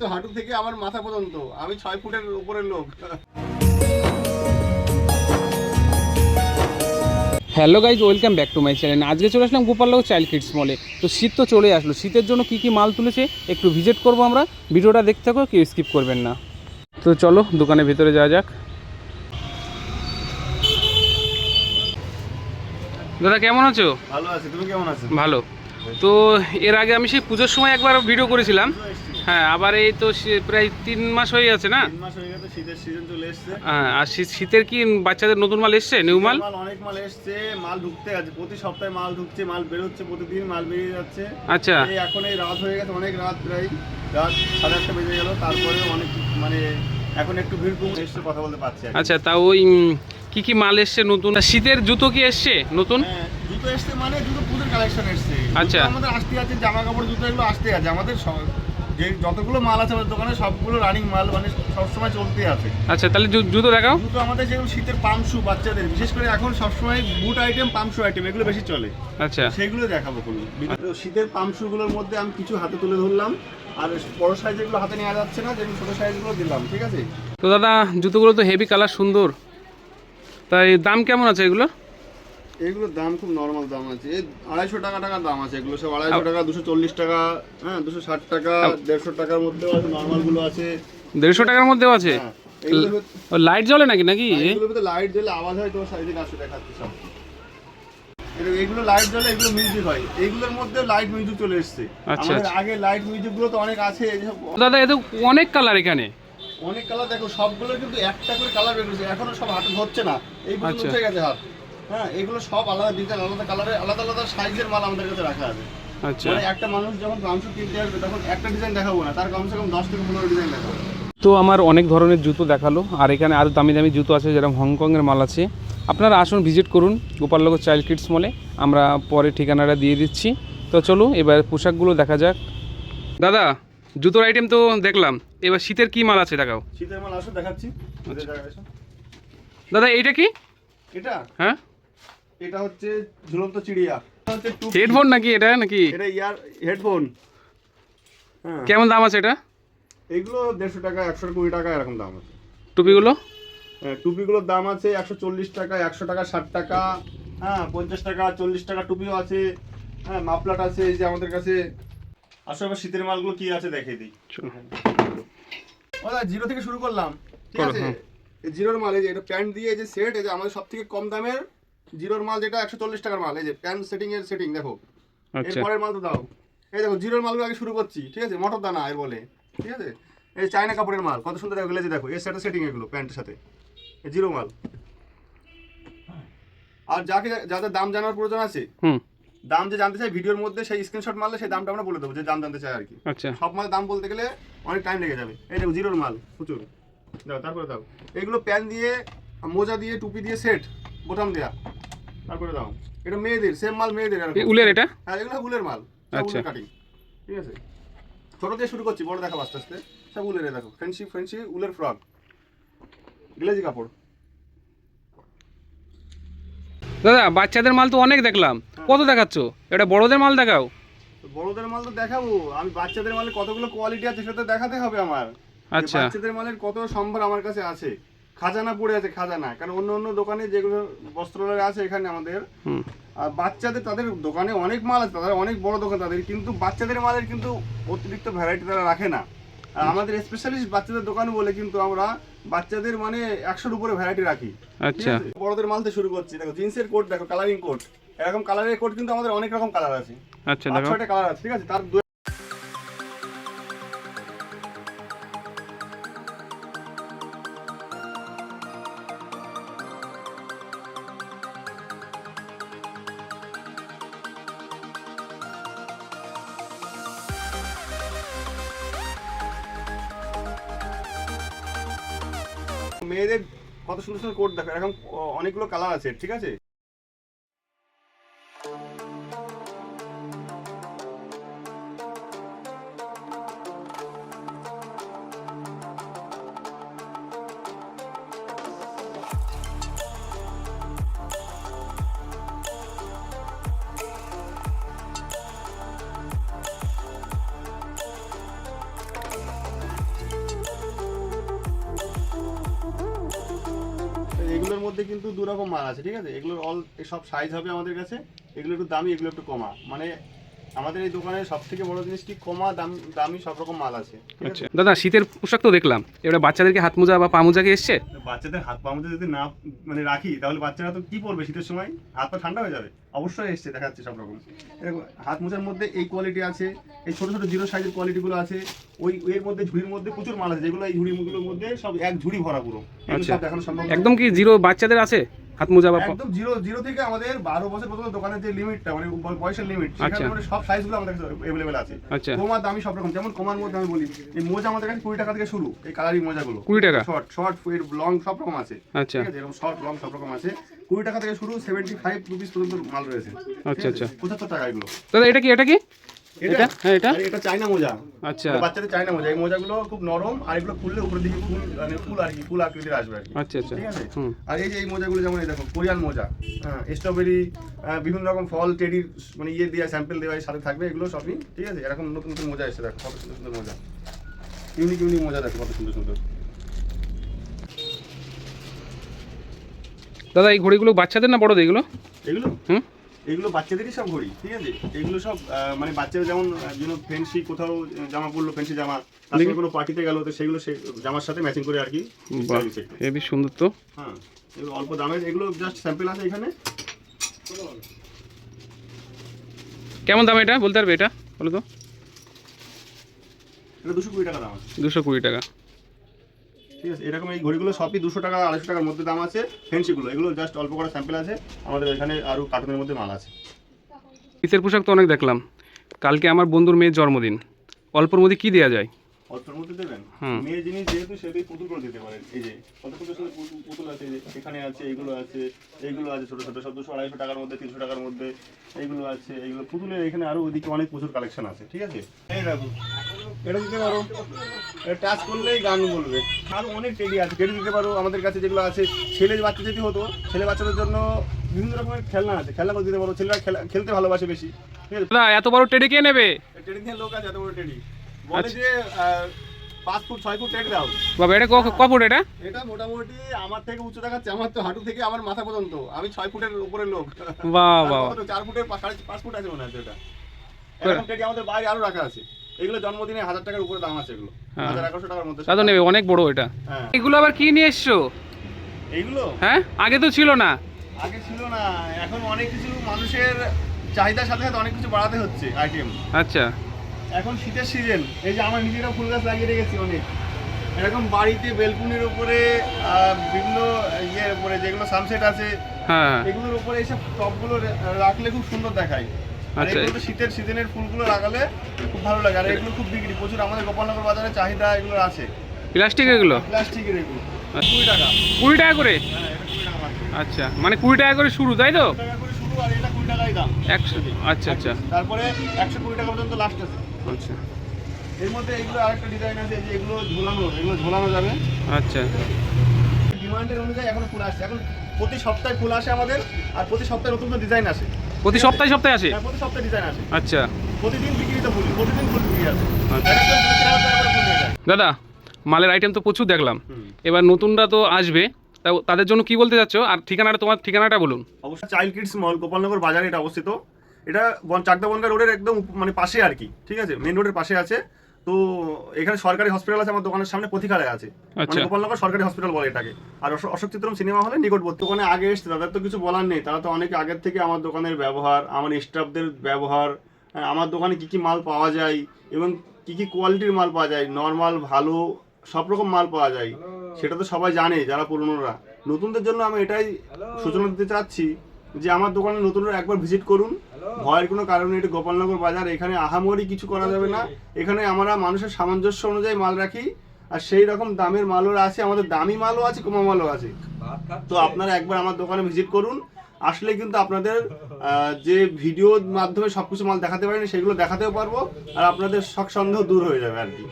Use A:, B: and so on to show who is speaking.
A: তো হাঁটু থেকে আমার মাথা পর্যন্ত। আমি ছয় ফুটের উপরের লোক।
B: Hello guys welcome back to my channel আজকে চলে আসলাম গোপালনগর চাইল্ড কিডস মলে তো শীত তো চলে আসলো। শীতের জন্য কি কি মাল তুলেছে একটু ভিজিট করব আমরা। ভিডিওটা দেখতে থাকো কেউ স্কিপ করবেন না। তো চলো দোকানের ভিতরে যাওয়া যাক। দাদা কেমন আছো?
A: ভালো আছে। তুমি কেমন আছো?
B: ভালো। তো এর আগে আমি সেই পুজোর সময় একবার ভিডিও করেছিলাম। হ্যাঁ আবার এই তো প্রায় তিন মাস হয়ে গেছে না?
A: তিন মাস হয়ে গেছে শীতের সিজন চলে এসছে।
B: হ্যাঁ আর শীতের কি বাচ্চাদের নতুন মাল এসছে? নিউ মাল?
A: মাল অনেক মাল এসছে মাল ঢুকতে আছে প্রতি সপ্তাহে মাল ঢুকছে মাল বেরোচ্ছে প্রতিদিন মাল বেরিয়ে যাচ্ছে।
B: আচ্ছা।
A: এই এখন এই রাত হয়ে গেছে অনেক রাত প্রায় রাত সাড়ে আটটা বেজে গেল তারপরে অনেক মানে এখন একটু ভিড় কম এসছে কথা বলতে পারছি
B: আচ্ছা তা ওই কি কি মাল এসছে নতুন? শীতের জুতো কি এসছে নতুন?
A: হ্যাঁ, জুতো এসছে মানে জুতো পুজোর কালেকশন এসছে।
B: আচ্ছা।
A: আমাদের আসতে আছে জামা কাপড় জুতো এগুলো আসতে আছে আমাদের যে যতগুলো মাল আছে আমাদের দোকানে সবগুলো রানিং মাল মানে সবসময় চলতে আছে।
B: আচ্ছা তাহলে জুতো দেখাও।
A: জুতো আমাদের যেগুলো শীতের পাম্প শু বাচ্চাদের বিশেষ করে এখন সবসময় boot item pump shoe item এগুলো বেশি চলে।
B: আচ্ছা।
A: সেগুলো দেখাবো কোনো শীতের পাম্প শুগুলোর মধ্যে আমি কিছু হাতে তুলে ধরলাম। আর বড় সাইজেরগুলো হাতে নেওয়া যাচ্ছে না যেগুলো ছোটো সাইজগুলো দিলাম ঠিক আছে?
B: তো দাদা জুতোগুলো তো হেভি কালার সুন্দর। তাই দাম কেমন আছে এগুলো?
A: এগুলোর দাম খুব নর্মাল দাম আছে। আড়াইশো টাকা টাকার দাম আছে এগুলো সব আড়াইশো টাকা দুশো চল্লিশ টাকা হ্যাঁ দুশো ষাট টাকা দেড়শো টাকার মধ্যেও আছে নর্মালগুলো আছে।
B: দেড়শো টাকার মধ্যেও আছে?
A: হ্যাঁ এগুলোর
B: লাইট জ্বলে নাকি নাকি?
A: এগুলোর লাইট জ্বলে আওয়াজ হয় তোমার সাইডে আসে দেখাচ্ছে সব। এগুলো লাইট জ্বলে এগুলো মিউজিক হয়। এইগুলোর মধ্যেও লাইট মিউজিক চলে এসছে।
B: আচ্ছা,
A: আমাদের
B: আচ্ছা।
A: আগে লাইট মিউজিকগুলো তো অনেক আছে
B: দাদা এত অনেক কালার এখানে।
A: অনেক কালার দেখো সবগুলো কিন্তু একটা করে কালার বের করেছে এখনও সব হাতে ধরছে না। এই পর্যন্ত
B: আচ্ছা।
A: উঠে গেছে হাত। হ্যাঁ এগুলো সব আলাদা ডিজাইন আলাদা কালারে আলাদা আলাদা সাইজের মাল আমাদের কাছে রাখা আছে।
B: আচ্ছা।
A: মানে একটা মানুষ যখন মাংস কিনতে আসবে তখন একটা ডিজাইন দেখাবো না তার কমসে কম দশ থেকে পনেরো ডিজাইন দেখাবো।
B: তো আমার অনেক ধরনের জুতো দেখাল আর এখানে আরও দামি দামি জুতো আছে যেরকম হংকংয়ের মাল আছে। আপনারা আসুন ভিজিট করুন গোপালনগর চাইল্ড কিডস মলে আমরা পরে ঠিকানাটা দিয়ে দিচ্ছি। তো চলো এবার পোশাকগুলো দেখা যাক। দাদা জুতোর আইটেম তো দেখলাম। এবার শীতের কি মাল আছে দেখাও।
A: শীতের মাল আসো দেখাচ্ছি।
B: আচ্ছা। দাদা এইটা কি?
A: এটা?
B: হ্যাঁ?
A: এটা হচ্ছে ঝুলন্ত চিড়িয়া। হচ্ছে
B: হেডফোন নাকি এটা নাকি?
A: এটা ইয়ার হেডফোন হ্যাঁ।
B: কেমন দাম আছে এটা?
A: এইগুলো দেড়শো টাকা একশো কুড়ি টাকা এরকম দাম আছে।
B: টুপিগুলো?
A: হ্যাঁ, টুপিগুলোর দাম আছে একশো চল্লিশ টাকা একশো টাকা ষাট টাকা হ্যাঁ পঞ্চাশ টাকা চল্লিশ টাকা টুপিও আছে। হ্যাঁ মাফলাট আছে এই যে আমাদের কাছে। আসলে শীতের মালগুলো কি আছে দেখে দিই। ও দা, জিরো থেকে শুরু করলাম। ঠিক আছে?
B: হ্যাঁ।
A: এই জিরোর মাল এই যে এটা প্যান্ট দিয়ে এই যে সেট এই যে আমাদের সব থেকে কম দামের জিরোর মাল যেটা একশো চল্লিশ টাকার মাল এই যে প্যান্ট সেটিং এর সেটিং দেখো।
B: আচ্ছা।
A: এরপরের মাল তো দাও। এই দেখো জিরোর মালগুলো আগে শুরু করছি ঠিক আছে? মটর দানা এর বলে ঠিক আছে? এই চায়না কাপড়ের মাল কত সুন্দর দেখো গ্লেজে দেখো এর সাথে সেটিং এগুলো প্যান্টের সাথে। এই জিরো মাল। আর যাকে যাদের দাম জানার প্রয়োজন আছে
B: হুম।
A: দাম যে জানতে চাই ভিডিওর মধ্যে সেই স্ক্রিনশট মারলে সেই দামটা আমরা বলে দেবো যে দাম জানতে চাই আর কি।
B: আচ্ছা।
A: সব মাল দাম বলতে গেলে অনেক টাইম লেগে যাবে। এই দেখো জিরোর মাল প্রচুর। দাও তারপরে দাও। এগুলো প্যান দিয়ে মোজা দিয়ে টুপি দিয়ে সেট বোতাম দেয়া। তারপরে দাও। এটা মেয়েদের সেম মাল মেয়েদের
B: উলের এটা?
A: হ্যাঁ এগুলো উলের মাল।
B: আচ্ছা।
A: কাটিং ঠিক আছে? ছোট দিয়ে শুরু করছি বড় দেখাবো আস্তে আস্তে। সব উলের দেখো। ফ্রেন্সি ফ্রেন্সি উলের ফ্রক গ্লেজি কাপড়।
B: দাদা বাচ্চাদের মাল তো অনেক দেখলাম। কত দেখাচ্ছ? এটা বড়দের মাল দেখাও।
A: বড়দের মাল তো দেখাবো। আমি বাচ্চাদের মালের কতগুলো কোয়ালিটি আছে সেটা তো দেখাতে হবে আমার।
B: আচ্ছা।
A: বাচ্চাদের মালের কত সম্ভার আমার কাছে আছে। খাজানা পড়ে আছে খাজানা কারণ অন্য অন্য দোকানে যেগুলো বস্ত্রালয় আছে এখানে আমাদের আর বাচ্চাদের তাদের দোকানে অনেক মাল আছে তাদের অনেক বড় দোকান তাদের কিন্তু বাচ্চাদের মালের কিন্তু অতিরিক্ত ভ্যারাইটি তারা রাখে না। আর আমাদের স্পেশালিস্ট বাচ্চাদের দোকান বলে কিন্তু আমরা বাচ্চাদের মানে একশোর উপরে ভ্যারাইটি রাখি।
B: আচ্ছা?
A: বড়দের মাল থেকে শুরু করছি। দেখো জিন্সের কোট দেখো কালারিং কোট এরকম কালারের কোট কিন্তু আমাদের অনেক রকম কালার আছে।
B: আচ্ছা
A: ছয়টা কালার আছে ঠিক আছে? তার মেয়েদের কত সুন্দর সুন্দর কোট দেখো। এরকম অনেকগুলো কালার আছে ঠিক আছে? মধ্যে কিন্তু দু রকম মাল আছে, ঠিক আছে? এগুলোর অল সব সাইজ হবে আমাদের কাছে। এগুলো একটু দামি, এগুলো একটু কমা। মানে আমাদের এই দোকানে সব থেকে বড় জিনিস কি? কমা দাম দামি সব রকম মাল আছে।
B: আচ্ছা। দাদা শীতের পোশাক তো দেখলাম। এবারে বাচ্চাদেরকে হাত মোজা বা পা মোজা কি এসছে?
A: বাচ্চাদের হাত পা মধ্যে যদি না মানে রাখি তাহলে বাচ্চারা তো কি পরবে শীতের সময়? হাত পা ঠান্ডা হয়ে যাবে। অবশ্যই এসছে দেখাচ্ছে সব রকম এরকম হাত মোজার মধ্যে এই কোয়ালিটি আছে এই ছোট ছোট জিরো সাইজের কোয়ালিটিগুলো আছে ওই এর মধ্যে ঝুড়ির মধ্যে প্রচুর মাল আছে যেগুলো এই ঝুড়িগুলোর মধ্যে সব এক ঝুড়ি ভরা পুরো।
B: আচ্ছা।
A: দেখানো সম্ভব
B: একদম কি জিরো বাচ্চাদের আছে? হাত মোজা বা
A: একদম জিরো জিরো থেকে আমাদের বারো বছর পর্যন্ত দোকানের যে লিমিটটা মানে বয়সের লিমিট
B: আচ্ছা।
A: সেখানে সব সাইজগুলো আমাদের কাছে অ্যাভেলেবেল আছে।
B: আচ্ছা।
A: কোমার দামি সব রকম যেমন কোমার মধ্যে আমি বলি এই মোজা আমাদের কাছে কুড়ি টাকা থেকে শুরু এই কালারি মোজাগুলো।
B: কুড়ি টাকা?
A: শর্ট শর্ট লং সব রকম আছে।
B: আচ্ছা।
A: ঠিক আছে? এরকম শর্ট লং সব রকম আছে। কুড়ি টাকা থেকে শুরু সেভেন্টি ফাইভ রুপিস পর্যন্ত মাল রয়েছে।
B: আচ্ছা আচ্ছা।
A: পঁচাত্তর টাকা এগুলো।
B: দাদা এটা কি এটা কি? এটা? হ্যাঁ এটা?
A: এটা চাইনা মোজা।
B: আচ্ছা।
A: বাচ্চাদের চাইনা মোজা। এই মোজাগুলো খুব নরম আর এগুলো খুললে উপরের দিকে ফুল মানে ফুল আর কি ফুল আকৃতির আসবে আর কি।
B: আচ্ছা আচ্ছা।
A: ঠিক আছে? আর এই যে এই মোজাগুলো যেমন এই দেখো কোরিয়ান মোজা। হ্যাঁ স্ট্রবেরি বিভিন্ন রকম ফল টেডির মানে ইয়ে দেওয়া স্যাম্পল দেওয়া সাথে থাকবে এগুলো সবই। ঠিক আছে? এরকম নতুন নতুন মোজা এসে দেখো কত সুন্দর সুন্দর মোজা। ইউনিক ইউনিক মোজা দেখো কত সুন্দর সুন্দর।
B: দাদা এই ঘড়িগুলো বাচ্চাদের না বড়দের এগুলো?
A: এগুলো?
B: হুম?
A: এগুলো বাচ্চাদেরই সব ঘড়ি ঠিক আছে? এগুলো সব মানে বাচ্চারা যেমন যেন ফ্যান্সি কোথাও জামা পরলো ফ্যান্সি জামা তার কোনো পার্টিতে গেল তো সেগুলো সেই জামার সাথে ম্যাচিং করে আর কি
B: হেবি সুন্দর তো।
A: হ্যাঁ এগুলো অল্প দামের এগুলো জাস্ট স্যাম্পল আছে এখানে।
B: কেমন দাম এটা? বলতে পারবে এটা? বলো তো।
A: এটা দুশো কুড়ি টাকা দাম আছে।
B: দুশো কুড়ি টাকা।
A: ঠিক আছে, এরকম এই ঘড়িগুলো সবই দুশো টাকা, আড়াইশো টাকার মধ্যে দাম আছে। ফেন্সিগুলো এগুলো জাস্ট অল্প করে স্যাম্পেল আছে। আমাদের এখানে আরও কার্টুনের মধ্যে মাল আছে।
B: শীতের পোশাক তো অনেক দেখলাম। কালকে আমার বন্ধুর মেয়ের জন্মদিন। অল্পর মধ্যে কী দেওয়া যায়?
A: অল্পের মধ্যে দেবেন। মেয়ে জিনিস যেহেতু সেটাই পুতুল করে দিতে পারেন। এই যে কত সুন্দর সুন্দর পুতুল- আছে এখানে আছে এইগুলো আছে এইগুলো আছে ছোট ছোট সব দুশো আড়াইশো টাকার মধ্যে তিনশো টাকার মধ্যে এইগুলো আছে এইগুলো পুতুলের এখানে আরও ওইদিকে অনেক প্রচুর কালেকশন আছে ঠিক আছে? এই দেখো এটা দিতে পারো। এটা টাচ করলেই গান বলবে। আর অনেক টেডি আছে টেডি দিতে পারো। আমাদের কাছে যেগুলো আছে ছেলে বাচ্চা যদি হতো ছেলে বাচ্চাদের জন্য বিভিন্ন রকমের খেলনা আছে। খেলনা করে দিতে পারো। ছেলেরা খেলা খেলতে ভালোবাসে বেশি ঠিক আছে?
B: দাদা এত বড় টেডি কে নেবে?
A: টেডি দিয়ে লোক আছে এত বড় টেডি বলে
B: আচ্ছা।
A: যে পাঁচ ফুট ছয় ফুট দাও।
B: বাবা এটা ক- ক ফুট এটা?
A: এটা মোটামুটি আমার থেকে উঁচু দেখাচ্ছে আমার তো হাঁটু থেকে আমার মাথা পর্যন্ত। আমি ছয় ফুটের উপরের লোক।
B: বাহ বাহ।
A: চার ফুটের সাড়ে পাঁচ ফুট আছে মনে হচ্ছে এটা এরকম টেডি আমাদের বাইরে আরও রাখা আছে। এগুলো জন্মদিনে হাজার টাকার উপরে দাম আছে এগুলো।
B: হ্যাঁ।
A: হাজার এগারোশো টাকার মধ্যে।
B: দাদা নেবে অনেক বড় এটা।
A: হ্যাঁ।
B: এগুলো আবার কি নিয়ে এসছো?
A: এইগুলো
B: হ্যাঁ? আগে তো ছিল না।
A: আগে ছিল না এখন অনেক কিছু মানুষের চাহিদার সাথে সাথে অনেক কিছু বাড়াতে হচ্ছে আইটেম।
B: আচ্ছা।
A: এখন শীতের সিজন এই যে আমার নিজেরা ফুল গাছ লাগিয়ে রেখেছি অনেক। এরকম বাড়িতে বেলকুনির উপরে বিভিন্ন ইয়ের উপরে যেগুলো সানসেট আছে
B: হ্যাঁ।
A: এগুলোর উপরে এইসব টপগুলো রাখলে খুব সুন্দর দেখায়।
B: আচ্ছা।
A: শীতের সিজনের ফুলগুলো লাগালে খুব ভালো লাগে। আর এগুলো খুব বিক্রি। প্রচুর আমাদের গোপালনগর বাজারে চাহিদা এগুলো আছে।
B: প্লাস্টিক এগুলো?
A: প্লাস্টিকের এগুলো। কুড়ি টাকা।
B: কুড়ি টাকা করে?
A: হ্যাঁ।
B: আচ্ছা। মানে কুড়ি টাকা করে শুরু তাই তো?
A: করে শুরু আর এটা কুড়ি টাকাই দাম।
B: একশো আচ্ছা আচ্ছা।
A: তারপরে একশো কুড়ি টাকা পর্যন্ত লাস্ট আছে।
B: আচ্ছা
A: এর মধ্যে এগুলো আরেকটা ডিজাইন আছে যে এগুলো ঝোলানো এগুলো ঝোলানো যাবে।
B: আচ্ছা।
A: ডিমান্ডের অনুযায়ী এখন ফুল আসছে। এখন প্রতি সপ্তাহে ফুল আসে আমাদের আর প্রতি সপ্তাহে নতুন নতুন ডিজাইন আসে।
B: প্রতি সপ্তাহে সপ্তাহে আসে?
A: হ্যাঁ, প্রতি সপ্তাহে ডিজাইন আসে।
B: আচ্ছা।
A: প্রতিদিন বিক্রিত ফুল প্রতিদিন ফুল বিক্রি আছে
B: আচ্ছা। দাদা মালের আইটেম তো প্রচুর দেখলাম। এবার নতুনরা তো আসবে। তা তাদের জন্য কি বলতে চাচ্ছ? আর ঠিকানাটা তোমার ঠিকানাটা বলুন।
A: অবশ্যই চাইল্ড কিডস মল গোপালনগর বাজারে এটা অবস্থিত। এটা বন- চাকদা বনগা রোডের একদম মানে পাশে আর কি ঠিক আছে? মেন রোডের পাশে আছে। তো এখানে সরকারি হসপিটাল আছে আমার দোকানের সামনে প্রতিকারায় আছে। মানে
B: আচ্ছা।
A: গোপালনগর সরকারি হসপিটাল বলে এটাকে। আর অশোক চিত্রম সিনেমা হলে নিকটবর্তী। ওখানে আগে এসছে তাদের তো কিছু বলার নেই। তারা তো অনেক আগের থেকে আমার দোকানের ব্যবহার আমার স্টাফদের ব্যবহার আমার দোকানে কি কি মাল পাওয়া যায় এবং কি কি কোয়ালিটির মাল পাওয়া যায় নর্মাল ভালো সব রকম মাল পাওয়া যায় সেটা তো সবাই জানে যারা পুরনোরা। নতুনদের জন্য আমি এটাই সূচনা দিতে চাচ্ছি যে আমার দোকানে নতুনরা একবার ভিজিট করুন। ভয়ের কোনো কারণ নেই এটা গোপালনগর বাজার এখানে আহামরি কিছু করা যাবে না। এখানে আমরা মানুষের সামঞ্জস্য অনুযায়ী মাল রাখি আর সেই রকম দামের মালও আছে আমাদের দামি মালও আছে কমা মালও আছে। তো আপনারা একবার আমার দোকানে ভিজিট করুন আসলে কিন্তু আপনাদের যে ভিডিওর মাধ্যমে সবকিছু মাল দেখাতে পারিনি সেগুলো দেখাতেও পারব আর আপনাদের শখ সন্দেহ দূর হয়ে যাবে আর কি।